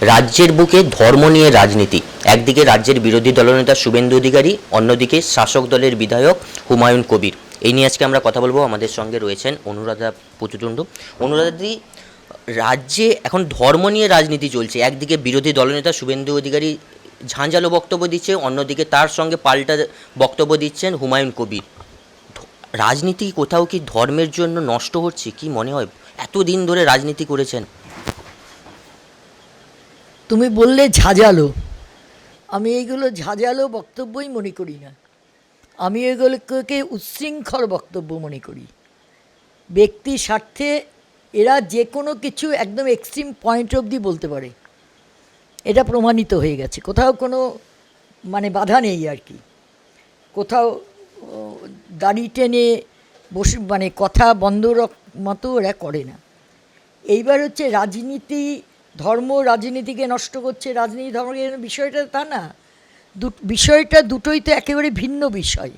রাজ্যের বুকে ধর্ম নিয়ে রাজনীতি। একদিকে রাজ্যের বিরোধী দলনেতা শুভেন্দু অধিকারী, অন্যদিকে শাসক দলের বিধায়ক হুমায়ুন কবির। এই নিয়ে আজকে আমরা কথা বলব। আমাদের সঙ্গে রয়েছেন অনুরাধা পুতুটুন্ডু। অনুরাধাদি রাজ্যে এখন ধর্ম নিয়ে রাজনীতি চলছে। একদিকে বিরোধী দলনেতা শুভেন্দু অধিকারী ঝাঁঝালো বক্তব্য দিচ্ছে, অন্যদিকে তার সঙ্গে পাল্টা বক্তব্য দিচ্ছেন হুমায়ুন কবির। রাজনীতি কোথাও কি ধর্মের জন্য নষ্ট হচ্ছে? কি মনে হয়? এতদিন ধরে রাজনীতি করেছেন। তুমি বললে ঝাঁঝালো। আমি এইগুলো ঝাঁঝালো বক্তব্যই মনে করি না। আমি এগুলোকে উচ্ছৃঙ্খল বক্তব্য মনে করি। ব্যক্তি স্বার্থে এরা যে কোনো কিছু একদম এক্সট্রিম পয়েন্ট অবধি বলতে পারে। এটা প্রমাণিত হয়ে গেছে। কোথাও কোনো মানে বাধা নেই আর কি। কোথাও দাড়ি টেনে বসে মানে কথা বন্ধ মতো ওরা করে না। এইবার হচ্ছে রাজনীতি ধর্ম রাজনীতিকে নষ্ট করছে, রাজনীতি ধর্মকে বিষয়টা তা না। দু, বিষয়টা দুটোই তো একেবারে ভিন্ন বিষয়।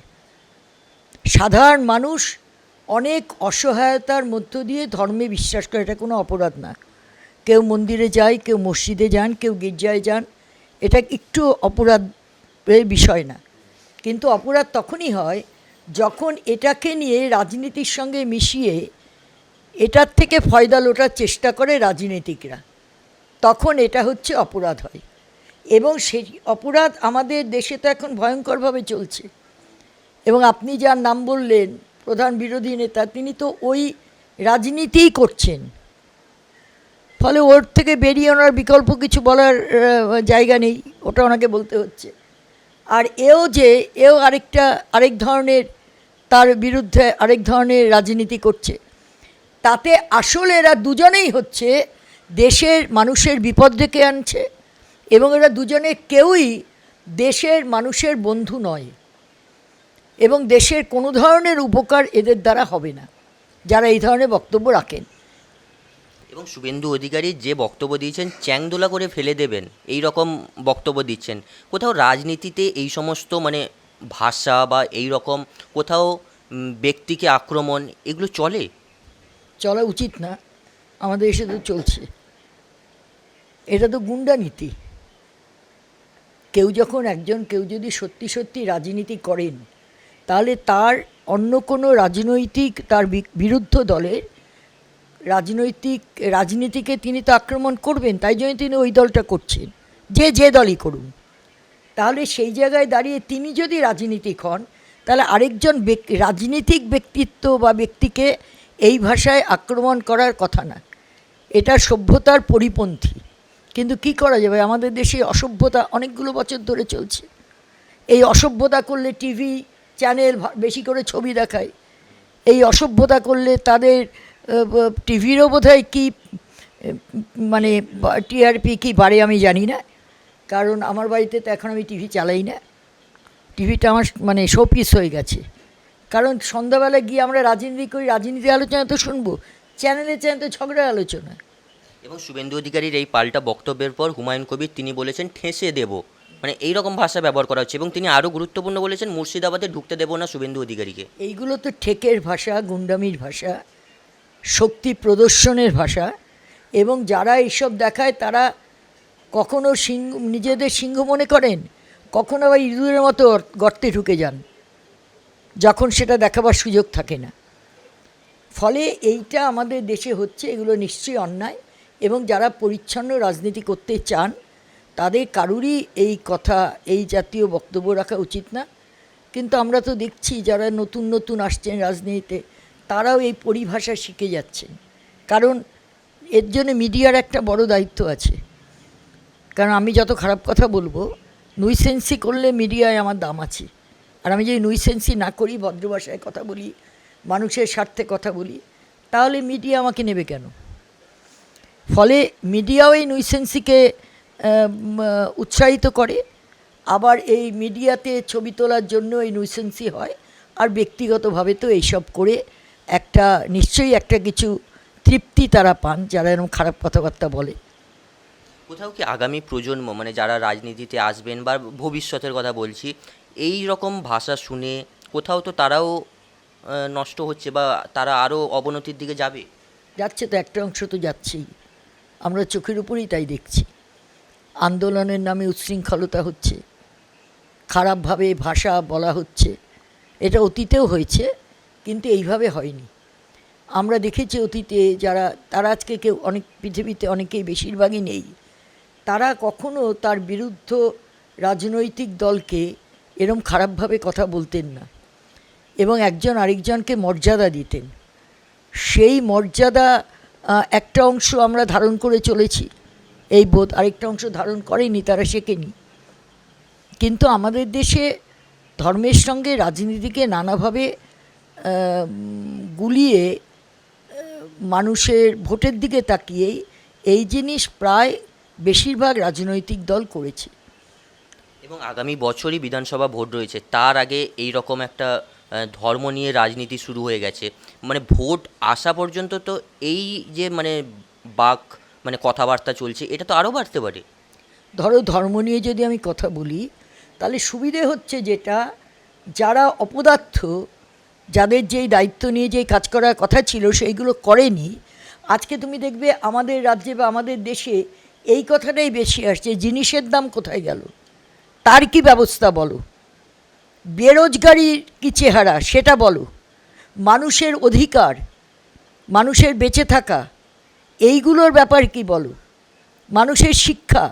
সাধারণ মানুষ অনেক অসহায়তার মধ্য দিয়ে ধর্মে বিশ্বাস করে, এটা কোনো অপরাধ না। কেউ মন্দিরে যায়, কেউ মসজিদে যান, কেউ গির্জায় যান, এটা একটু অপরাধের বিষয় না। কিন্তু অপরাধ তখনই হয় যখন এটাকে নিয়ে রাজনীতির সঙ্গে মিশিয়ে এটার থেকে ফয়দা লোটার চেষ্টা করে রাজনীতিকরা। তখন এটা হচ্ছে অপরাধ হয়। এবং সেই অপরাধ আমাদের দেশে তো এখন ভয়ঙ্করভাবে চলছে। এবং আপনি যার নাম বললেন, প্রধান বিরোধী নেতা, তিনি তো ওই রাজনীতিই করছেন। ফলে ওর থেকে বেরিয়ে ওনার বিকল্প কিছু বলার জায়গা নেই, ওটা ওনাকে বলতে হচ্ছে। আর এও যে, এও আরেকটা, আরেক ধরনের তার বিরুদ্ধে আরেক ধরনের রাজনীতি করছে। তাতে আসলে এরা দুজনেই হচ্ছে দেশের মানুষের বিপদ ডেকে আনছে এবং এরা দুজনে কেউই দেশের মানুষের বন্ধু নয় এবং দেশের কোনো ধরনের উপকার এদের দ্বারা হবে না যারা এই ধরনের বক্তব্য রাখেন। এবং শুভেন্দু অধিকারী যে বক্তব্য দিয়েছেন চ্যাংদোলা করে ফেলে দেবেন এই রকম বক্তব্য দিচ্ছেন। কোথাও রাজনীতিতে এই সমস্ত মানে ভাষা বা এই রকম কোথাও ব্যক্তিকে আক্রমণ এগুলো চলে? চলা উচিত না আমাদের এসে তো চলছে। এটা তো গুন্ডা নীতি। কেউ যখন একজন, কেউ যদি সত্যি সত্যি রাজনীতি করেন, তাহলে তার অন্য কোনো রাজনৈতিক, তার বিরুদ্ধ দলের রাজনৈতিক, রাজনীতিকে তিনি তো আক্রমণ করবেন, তাই জন্য তিনি ওই দলটা করছেন। যে যে দলই করুন। তাহলে সেই জায়গায় দাঁড়িয়ে তিনি যদি রাজনীতিক হন, তাহলে আরেকজন রাজনীতিক ব্যক্তিত্ব বা ব্যক্তিকে এই ভাষায় আক্রমণ করার কথা না। এটা সভ্যতার পরিপন্থী। কিন্তু কি করা যাবে আমাদের দেশে অসভ্যতা অনেকগুলো বছর ধরে চলছে। এই অসভ্যতা করলে টিভি চ্যানেল বেশি করে ছবি দেখায়। এই অসভ্যতা করলে তাদের টিভিরও বোধহয় কী আহ, মানে টিআরপি কি বাড়ে আমি জানি না। কারণ আমার বাড়িতে তো এখন আমি টিভি চালাই না। টিভিটা আমার মানে শোপিস হয়ে গেছে। কারণ সন্ধ্যাবেলা গিয়ে আমরা রাজনীতি করি রাজনীতি আলোচনা তো শুনব। চ্যানেলে চ্যানেল তো ঝগড়ার আলোচনা। এবং শুভেন্দু অধিকারীর এই পাল্টা বক্তব্যের পর হুমায়ুন কবির তিনি বলেছেন, ঠেসে দেব। মানে এই রকম ভাষা ব্যবহার করা হচ্ছে এবং তিনি আরও গুরুত্বপূর্ণ বলেছেন, মুর্শিদাবাদে ঢুকতে দেবো না শুভেন্দু অধিকারীকে। এইগুলো তো ঠেকের ভাষা, গুন্ডামির ভাষা, শক্তি প্রদর্শনের ভাষা এবং যারা এইসব দেখায় তারা কখনো সিংহ নিজেদের সিংহ মনে করেন, কখনো আবার ইঁদুরের মতো গর্তে ঢুকে যান, যখন সেটা দেখাবার সুযোগ থাকে না। ফলে এইটা আমাদের দেশে হচ্ছে, এগুলো নিশ্চয়ই অন্যায়। এবং যারা পরিচ্ছন্ন রাজনীতি করতে চান, তাদের কারুরই এই কথা, এই জাতীয় বক্তব্য রাখা উচিত না। কিন্তু আমরা তো দেখছি যারা নতুন নতুন আসছেন রাজনীতিতে, তারাও এই পরিভাষা শিখে যাচ্ছেন। কারণ এর জন্য মিডিয়ার একটা বড় দায়িত্ব আছে। কারণ আমি যত খারাপ কথা বলব নুইসেন্সি করলে মিডিয়ায় আমার দাম আছে। আর আমি যদি নুইসেন্সি না করি, ভদ্র ভাষায় কথা বলি, মানুষের স্বার্থে কথা বলি, তাহলে মিডিয়া আমাকে নেবে কেন? ফলে মিডিয়াও এই নুইসেন্সিকে উৎসাহিত করে। আবার এই মিডিয়াতে ছবি তোলার জন্য এই নুইসেন্সি হয়। আর ব্যক্তিগতভাবে তো এইসব করে একটা নিশ্চয়ই একটা কিছু তৃপ্তি তারা পান যারা এরকম খারাপ কথাবার্তা বলে। কোথাও কি আগামী প্রজন্ম মানে যারা রাজনীতিতে আসবেন বা ভবিষ্যতের কথা বলছি এই রকম ভাষা শুনে কোথাও তো তারাও নষ্ট হচ্ছে বা তারা আরও অবনতির দিকে যাবে? যাচ্ছে তো একটা অংশ তো যাচ্ছেই। আমরা চোখের উপরেই তাই দেখছি। আন্দোলনের নামে উচ্ছৃঙ্খলতা হচ্ছে। খারাপভাবে ভাষা বলা হচ্ছে। এটা অতীতেও হয়েছে, কিন্তু এইভাবে হয়নি। আমরা দেখেছি অতীতে যারা, তারা আজকে কেউ অনেক, পৃথিবীতে অনেকেই বেশিরভাগই নেই। তারা কখনো তার বিরুদ্ধ রাজনৈতিক দলকে এরম খারাপভাবে কথা বলতেন না। এবং একজন আরেকজনকে মর্যাদা দিতেন। সেই মর্যাদা একটা অংশ আমরা ধারণ করে চলেছি। এই বোধ আরেকটা অংশ ধারণ করেনি, তারা শেখেনি। কিন্তু আমাদের দেশে ধর্মের সঙ্গে রাজনীতিকে নানাভাবে গুলিয়ে মানুষের ভোটের দিকে তাকিয়েই এই জিনিস প্রায় বেশিরভাগ রাজনৈতিক দল করেছে। এবং আগামী বছরই বিধানসভা ভোট রয়েছে। তার আগে এই রকম একটা ধর্ম নিয়ে রাজনীতি শুরু হয়ে গেছে। মানে ভোট আসা পর্যন্ত তো এই যে মানে বাক মানে কথাবার্তা চলছে, এটা তো আরও বাড়তে পারে। ধরো ধর্ম নিয়ে যদি আমি কথা বলি, তাহলে সুবিধে হচ্ছে যেটা, যারা অপদার্থ, যাদের যেই দায়িত্ব নিয়ে যেই কাজ করার কথা ছিল, সেইগুলো করেনি। আজকে তুমি দেখবে আমাদের রাজ্যে বা আমাদের দেশে এই কথাটাই বেশি আসছে, জিনিসের দাম কোথায় গেল? তার কি ব্যবস্থা বলো? বেরোজগারির কি চেহারা, সেটা বলো। মানুষের অধিকার, মানুষের বেঁচে থাকা, এইগুলোর ব্যাপার কি বলো? মানুষের শিক্ষা,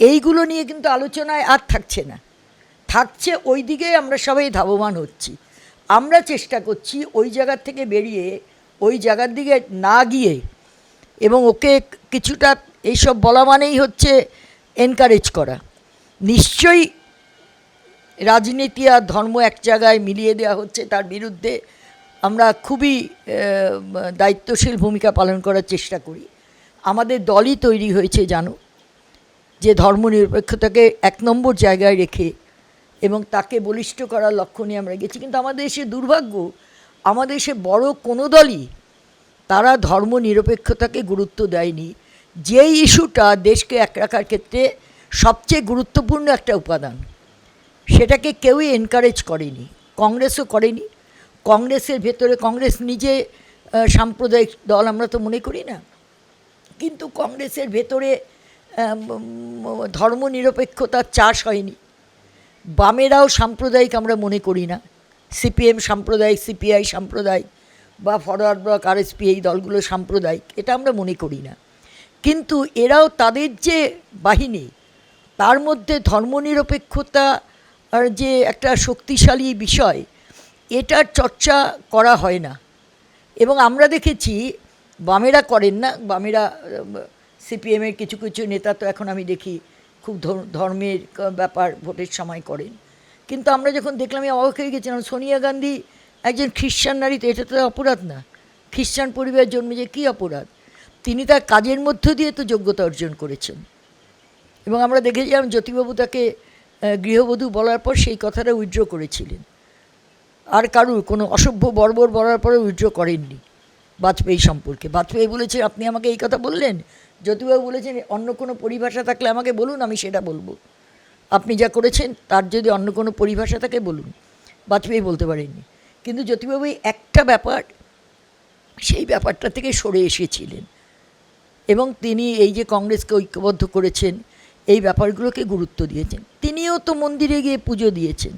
এইগুলো নিয়ে কিন্তু আলোচনায় আর থাকছে না। থাকছে ওই দিকে আমরা সবাই ধাবমান হচ্ছি। আমরা চেষ্টা করছি ওই জায়গার থেকে বেরিয়ে ওই জায়গার দিকে না গিয়ে এবং ওকে কিছুটা এইসব বলা মানেই হচ্ছে এনকারেজ করা। নিশ্চয়ই রাজনীতি আর ধর্ম এক জায়গায় মিলিয়ে দেওয়া হচ্ছে তার বিরুদ্ধে। আমরা খুবই দায়িত্বশীল ভূমিকা পালন করার চেষ্টা করি। আমাদের দলই তৈরি হয়েছে জানো, যে ধর্মনিরপেক্ষতাকে এক নম্বর জায়গায় রেখে এবং তাকে বলিষ্ঠ করার লক্ষ্য নিয়ে আমরা গেছি। কিন্তু আমাদের দেশে দুর্ভাগ্য, আমাদের দেশে বড় কোনো দলই তারা ধর্ম নিরপেক্ষতাকে গুরুত্ব দেয়নি। যেই ইস্যুটা দেশকে এক রাখার ক্ষেত্রে সবচেয়ে গুরুত্বপূর্ণ একটা উপাদান। সেটাকে কেউই এনকারেজ করেনি, কংগ্রেসও করেনি। কংগ্রেসের ভেতরে কংগ্রেস নিজে সাম্প্রদায়িক দল আমরা তো মনে করি না। কিন্তু কংগ্রেসের ভেতরে ধর্ম নিরপেক্ষতার চাষ হয়নি। বামেরাও সাম্প্রদায়িক আমরা মনে করি না। সিপিএম সাম্প্রদায়িক, সিপিআই সাম্প্রদায়িক, বা ফরওয়ার্ড ব্লক, আরএসপি এই দলগুলো সাম্প্রদায়িক, এটা আমরা মনে করি না। কিন্তু এরাও তাদের যে বাহিনী, তার মধ্যে ধর্মনিরপেক্ষতা যে একটা শক্তিশালী বিষয়, এটার চর্চা করা হয় না। এবং আমরা দেখেছি, বামেরা করেন না, বামেরা সিপিএমের কিছু কিছু নেতা তো এখন আমি দেখি খুব ধর- ধর্মের ব্যাপার ভোটের সময় করেন। কিন্তু আমরা যখন দেখলাম অবাক হয়ে গেছিলাম, সোনিয়া গান্ধী একজন খ্রিশ্চান নারী তো, এটা তো অপরাধ না। খ্রিশ্চান পরিবার জন্মে যে কী অপরাধ? তিনি তার কাজের মধ্য দিয়ে তো যোগ্যতা অর্জন করেছেন। এবং আমরা দেখেছিলাম, জ্যোতিবাবু তাকে গৃহবধূ বলার পর সেই কথাটা উইথড্র করেছিলেন। আর কারুর কোনো অসভ্য বর্বর বলার পরে উইথড্র করেননি বাজপেয়ী সম্পর্কে। বাজপেয়ী বলেছে আপনি আমাকে এই কথা বললেন? জ্যোতিবাবু বলেছেন, অন্য কোনো পরিভাষা থাকলে আমাকে বলুন, আমি সেটা বলব। আপনি যা করেছেন, তার যদি অন্য কোনো পরিভাষা থাকে, বলুন। বাজপেয়ী বলতে পারেননি। কিন্তু জ্যোতিবাবু একটা ব্যাপার, সেই ব্যাপারটা থেকে সরে এসেছিলেন। এবং তিনি এই যে কংগ্রেসকে ঐক্যবদ্ধ করেছেন, এই ব্যাপারগুলোকে গুরুত্ব দিয়েছেন। তিনিও তো মন্দিরে গিয়ে পুজো দিয়েছেন।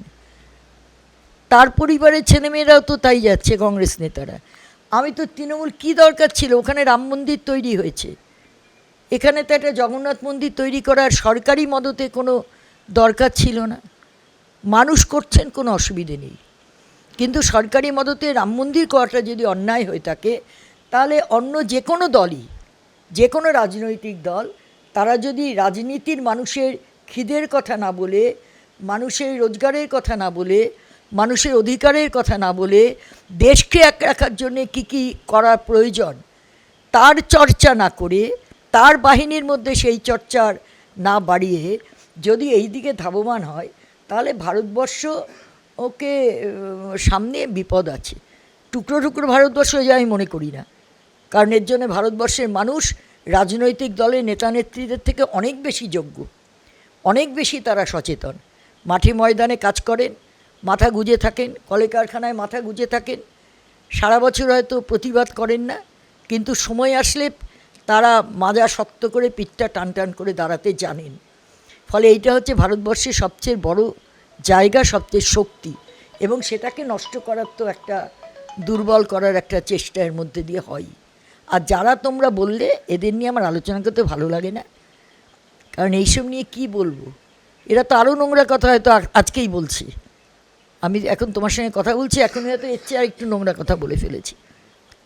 তার পরিবারের ছেলেমেয়েরাও তো তাই যাচ্ছে কংগ্রেস নেতারা। আমি তো তৃণমূল কী দরকার ছিল? ওখানে রাম মন্দির তৈরি হয়েছে। এখানে তো একটা জগন্নাথ মন্দির তৈরি করার সরকারি মদতে কোনো দরকার ছিল না। মানুষ করছেন, কোনো অসুবিধে নেই। কিন্তু সরকারি মদতে রাম মন্দির করাটা যদি অন্যায় হয়ে থাকে, তাহলে অন্য যে কোনো দলই, যে কোনো রাজনৈতিক দল, তারা যদি রাজনীতির মানুষের খিদের কথা না বলে, মানুষের রোজগারের কথা না বলে, মানুষের অধিকারের কথা না বলে দেশকে এক রাখার জন্যে কী কী করা প্রয়োজন, তার চর্চা না করে, তার বাহিনীর মধ্যে সেই চর্চার না বাড়িয়ে যদি এই দিকে ধাবমান হয়, তাহলে ভারতবর্ষ ওকে সামনে বিপদ আছে। টুকরো টুকরো ভারতবর্ষ যায় আমি মনে করি না। কারণ এর জন্য ভারতবর্ষের মানুষ রাজনৈতিক দলের নেতা নেত্রীদের থেকে অনেক বেশি যোগ্য। অনেক বেশি তারা সচেতন। মাঠে ময়দানে কাজ করেন, মাথা গুজে থাকেন, কলে কারখানায় মাথা গুজে থাকেন। সারা বছর হয়তো প্রতিবাদ করেন না, কিন্তু সময় আসলে তারা মাজা শক্ত করে পিঠটা টান টান করে দাঁড়াতে জানেন। ফলে এইটা হচ্ছে ভারতবর্ষের সবচেয়ে বড় জায়গা, সবচেয়ে শক্তি এবং সেটাকে নষ্ট করার তো একটা দুর্বল করার একটা চেষ্টা এর মধ্যে দিয়ে হয়। আর যারা তোমরা বললে, এদের নিয়ে আমার আলোচনা করতে ভালো লাগে না। কারণ এইসব নিয়ে কি বলব? এরা তো আরও নোংরা কথা হয়তো আজকেই বলছে। আমি এখন তোমার সঙ্গে কথা বলছি এখন হয়তো এর চেয়ে আর একটু নোংরা কথা বলে ফেলেছি।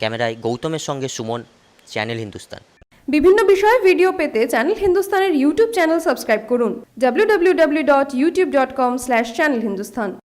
ক্যামেরায় গৌতমের সঙ্গে সুমন চ্যানেল হিন্দুস্তান। বিভিন্ন বিষয়ে ভিডিও পেতে চ্যানেল হিন্দুস্তানের ইউটিউব চ্যানেল সাবস্ক্রাইব করুন www.youtube.com/channelhindustan